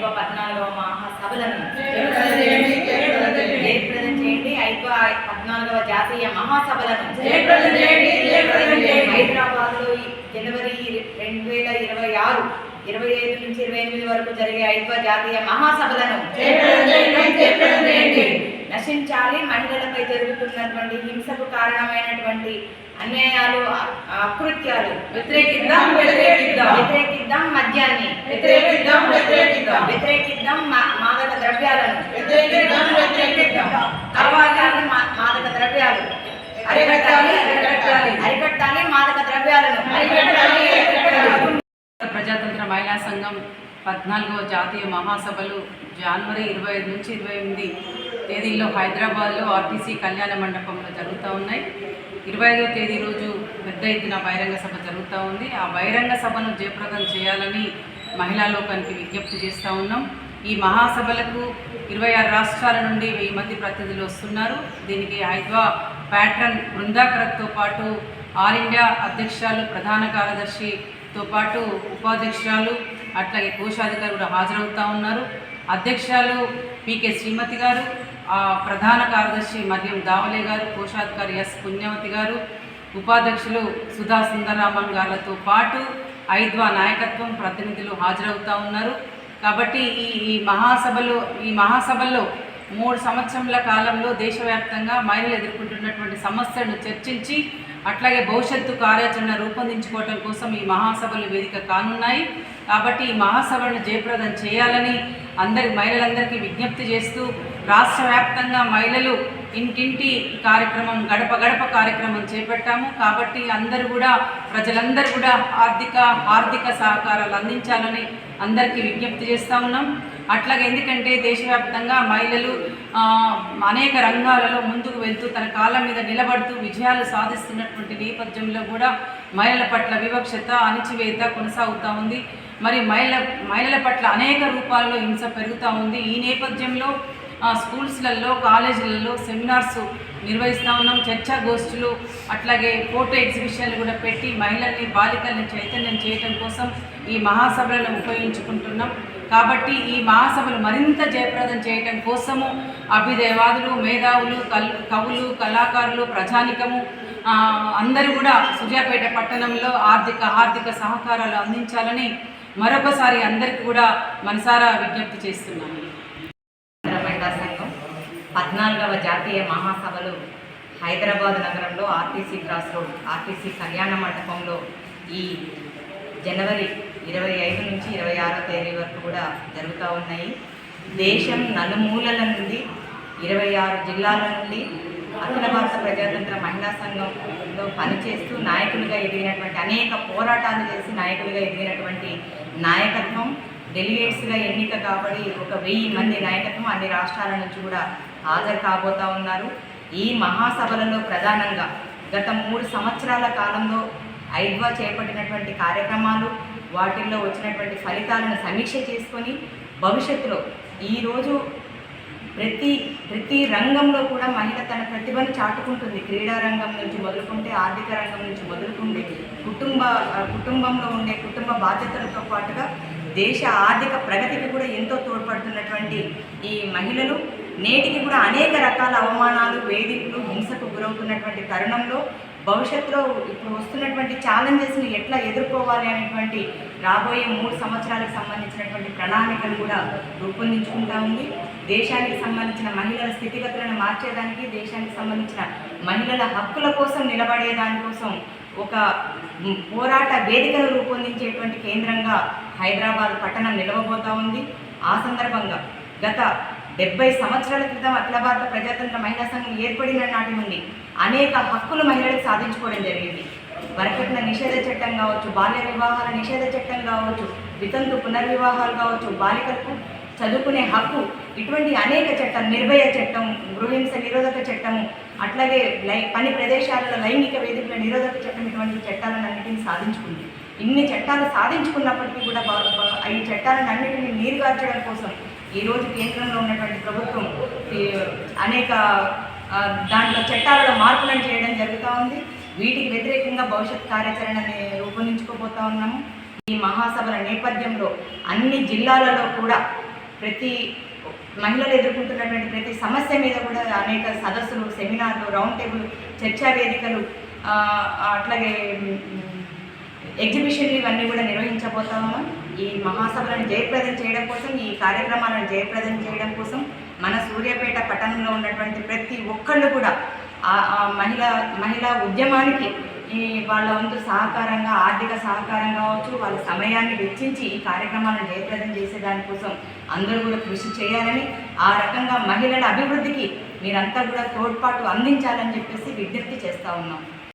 ఐదవ పద్నాలుగవ మహాసభలను జయప్రదం చేయండి, ఐదవ పద్నాలుగవ జాతీయ మహాసభలను. హైదరాబాద్లో జనవరి రెండు వేల ఇరవై ఆరు ఇరవై ఐదు నుంచి ఇరవై ఎనిమిది వరకు జరిగే ఐదవ జాతీయ మహాసభలను నశించాలి మహిళలపై జరుగుతున్నటువంటి హింసకు కారణమైనటువంటి అన్యాయాలు అకృత్యాలు వ్యతిరేకిద్దాం, వ్యతిరేకిద్దాం. వ్యతిరేకిద్దాం మద్యాన్ని వ్యతిరేకిద్దాం, వ్యతిరేకిద్దాం. వ్యతిరేకిద్దాం మాదక ద్రవ్యాలను వ్యతిరేకిద్దాం, వ్యతిరేకిద్దాం. మాదక ద్రవ్యాలు అరికట్టాలి, అరికట్టాలి. అరికట్టాలి మాదక ద్రవ్యాలను అరికట్టాలి, అరికట్టాలి. ప్రజాతంత్ర మహిళా సంఘం పద్నాలుగవ జాతీయ మహాసభలు జనవరి ఇరవై ఐదు నుంచి ఇరవై ఎనిమిది తేదీల్లో హైదరాబాద్లో ఆర్టీసీ కళ్యాణ మండపంలో జరుగుతూ ఉన్నాయి. ఇరవై ఐదవ తేదీ రోజు పెద్ద ఎత్తున బహిరంగ సభ జరుగుతూ ఉంది. ఆ బహిరంగ సభను జయప్రదం చేయాలని మహిళా లోకానికి విజ్ఞప్తి చేస్తూ ఉన్నాం. ఈ మహాసభలకు ఇరవై ఆరు రాష్ట్రాల నుండి వెయ్యి మంది ప్రతినిధులు వస్తున్నారు. దీనికి హైద్వా ప్యాట్రన్ బృందాకరత్తో పాటు ఆల్ ఇండియా అధ్యక్షురాలు ప్రధాన కార్యదర్శితో పాటు ఉపాధ్యక్షురాలు అట్లాగే కోశాధికారులు కూడా హాజరవుతూ ఉన్నారు. అధ్యక్షురాలు పీకే శ్రీమతి గారు ప్రధాన కార్యదర్శి మద్యం దావలే గారు కోశాధికారి ఎస్ పుణ్యవతి గారు ఉపాధ్యక్షులు సుధా సుందరరామన్ గారితో పాటు ఐద్వా నాయకత్వం ప్రతినిధులు హాజరవుతూ ఉన్నారు. కాబట్టి ఈ ఈ మహాసభలో ఈ మహాసభల్లో మూడు సంవత్సరముల కాలంలో దేశవ్యాప్తంగా మహిళలు ఎదుర్కొంటున్నటువంటి సమస్యలను చర్చించి అట్లాగే భవిష్యత్తు కార్యాచరణ రూపొందించుకోవటం కోసం ఈ మహాసభలు వేదిక కానున్నాయి. కాబట్టి ఈ మహాసభలను జయప్రదం చేయాలని అందరి మహిళలందరికీ విజ్ఞప్తి చేస్తూ రాష్ట్ర వ్యాప్తంగా మహిళలు ఇంటింటి కార్యక్రమం గడప గడప కార్యక్రమం చేపట్టాము. కాబట్టి అందరూ కూడా ప్రజలందరూ కూడా ఆర్థిక ఆర్థిక సహకారాలు అందించాలని అందరికీ విజ్ఞప్తి చేస్తూ ఉన్నాం. అట్లాగే ఎందుకంటే దేశవ్యాప్తంగా మహిళలు అనేక రంగాలలో ముందుకు వెళ్తూ తన కాళ్ళ మీద నిలబడుతూ విజయాలు సాధిస్తున్నటువంటి నేపథ్యంలో కూడా మహిళల పట్ల వివక్షత అణిచివేత కొనసాగుతూ ఉంది. మరి మహిళ మహిళల పట్ల అనేక రూపాల్లో హింస పెరుగుతూ ఉంది. ఈ నేపథ్యంలో స్కూల్స్లలో కాలేజీలలో సెమినార్స్ నిర్వహిస్తూ ఉన్నాం. చర్చా గోష్ఠులు అట్లాగే ఫోటో ఎగ్జిబిషన్లు కూడా పెట్టి మహిళల్ని బాలికల్ని చైతన్యం చేయటం కోసం ఈ మహాసభలను ఉపయోగించుకుంటున్నాం. కాబట్టి ఈ మహాసభలు మరింత జయప్రదం చేయటం కోసము అభిదేవాదులు మేధావులు కల్ కవులు కళాకారులు ప్రజానికము అందరూ కూడా సూర్యాపేట పట్టణంలో ఆర్థిక ఆర్థిక సహకారాలు అందించాలని మరొకసారి అందరికీ కూడా మనసారా విజ్ఞప్తి చేస్తున్నాను. పద్నాలుగవ జాతీయ మహాసభలు హైదరాబాద్ నగరంలో ఆర్టీసీ క్రాస్ రోడ్ ఆర్టీసీ కళ్యాణ మండపంలో ఈ జనవరి ఇరవై ఐదు నుంచి ఇరవై ఆరో తేదీ వరకు కూడా జరుగుతూ ఉన్నాయి. దేశం నలుమూలల నుండి ఇరవై ఆరు జిల్లాల నుండి అఖిల భారత ప్రజాతంత్ర మహిళా సంఘంలో పనిచేస్తూ నాయకులుగా ఎదిగినటువంటి అనేక పోరాటాలు చేసి నాయకులుగా ఎదిగినటువంటి నాయకత్వం డెలిగేట్స్గా ఎన్నిక కాబడి ఒక వెయ్యి మంది నాయకత్వం అన్ని రాష్ట్రాల నుంచి కూడా హాజరు కాబోతా ఉన్నారు. ఈ మహాసభలలో ప్రధానంగా గత మూడు సంవత్సరాల కాలంలో ఐద్వా చేపట్టినటువంటి కార్యక్రమాలు వాటిల్లో వచ్చినటువంటి ఫలితాలను సమీక్ష చేసుకొని భవిష్యత్తులో ఈరోజు ప్రతి ప్రతి రంగంలో కూడా మహిళ తన ప్రతిభను చాటుకుంటుంది. క్రీడా రంగం నుంచి మొదలుకుంటే ఆర్థిక రంగం నుంచి మొదలుకుంటే కుటుంబ కుటుంబంలో ఉండే కుటుంబ బాధ్యతలతో పాటుగా దేశ ఆర్థిక ప్రగతికి కూడా ఎంతో తోడ్పడుతున్నటువంటి ఈ మహిళలు నేటికి కూడా అనేక రకాల అవమానాలు వేధింపులు హింసకు గురవుతున్నటువంటి తరుణంలో భవిష్యత్తులో ఇప్పుడు వస్తున్నటువంటి ఛాలెంజెస్ని ఎట్లా ఎదుర్కోవాలి అనేటువంటి రాబోయే మూడు సంవత్సరాలకు సంబంధించినటువంటి ప్రణాళికను కూడా రూపొందించుకుంటా ఉంది. దేశానికి సంబంధించిన మహిళల స్థితిగతులను మార్చేదానికి దేశానికి సంబంధించిన మహిళల హక్కుల కోసం నిలబడే దానికోసం ఒక పోరాట వేదికను రూపొందించేటువంటి కేంద్రంగా హైదరాబాద్ పట్టణం నిలవబోతా ఉంది. ఆ సందర్భంగా గత డెబ్బై సంవత్సరాల క్రితం అఖిల భారత ప్రజాతంత్ర మహిళా సంఘం ఏర్పడిన నాటి నుండి అనేక హక్కులు మహిళలకు సాధించుకోవడం జరిగింది. వరకట్న నిషేధ చట్టం కావచ్చు బాల్య వివాహాల నిషేధ చట్టం కావచ్చు వితంతు పునర్వివాహాలు కావచ్చు బాలికలకు చదువుకునే హక్కు ఇటువంటి అనేక చట్టం నిర్భయ చట్టం గృహింస నిరోధక చట్టము అట్లాగే లై పని ప్రదేశాలలో లైంగిక వేదికల నిరోధక చట్టం ఇటువంటి చట్టాలను సాధించుకుంది. ఇన్ని చట్టాలు సాధించుకున్నప్పటికీ కూడా ఈ చట్టాలను అన్నింటినీ నీరుగార్చడం కోసం ఈరోజు కేంద్రంలో ఉన్నటువంటి ప్రభుత్వం అనేక దాంట్లో చట్టాలలో మార్పులను చేయడం జరుగుతూ ఉంది. వీటికి వ్యతిరేకంగా భవిష్యత్ కార్యాచరణని రూపొందించుకోబోతా ఉన్నాము. ఈ మహాసభల నేపథ్యంలో అన్ని జిల్లాలలో కూడా ప్రతి మహిళలు ఎదుర్కొంటున్నటువంటి ప్రతి సమస్య మీద కూడా అనేక సదస్సులు సెమినార్లు రౌండ్ టేబుల్ చర్చా వేదికలు అట్లాగే ఎగ్జిబిషన్లు ఇవన్నీ కూడా నిర్వహించబోతా ఉన్నాం. ఈ మహాసభలను జయప్రదం చేయడం కోసం ఈ కార్యక్రమాలను జయప్రదం చేయడం కోసం మన సూర్యాపేట పట్టణంలో ఉన్నటువంటి ప్రతి ఒక్కళ్ళు కూడా ఆ మహిళ మహిళా మహిళా ఉద్యమానికి ఈ వాళ్ళ వంతు సహకారంగా ఆర్థిక సహకారం కావచ్చు వాళ్ళ సమయాన్ని వెచ్చించి ఈ కార్యక్రమాలను జయప్రదం చేసేదానికోసం అందరూ కూడా కృషి చేయాలని ఆ రకంగా మహిళల అభివృద్ధికి మీరంతా కూడా తోడ్పాటు అందించాలని చెప్పేసి విజ్ఞప్తి చేస్తూ ఉన్నాం.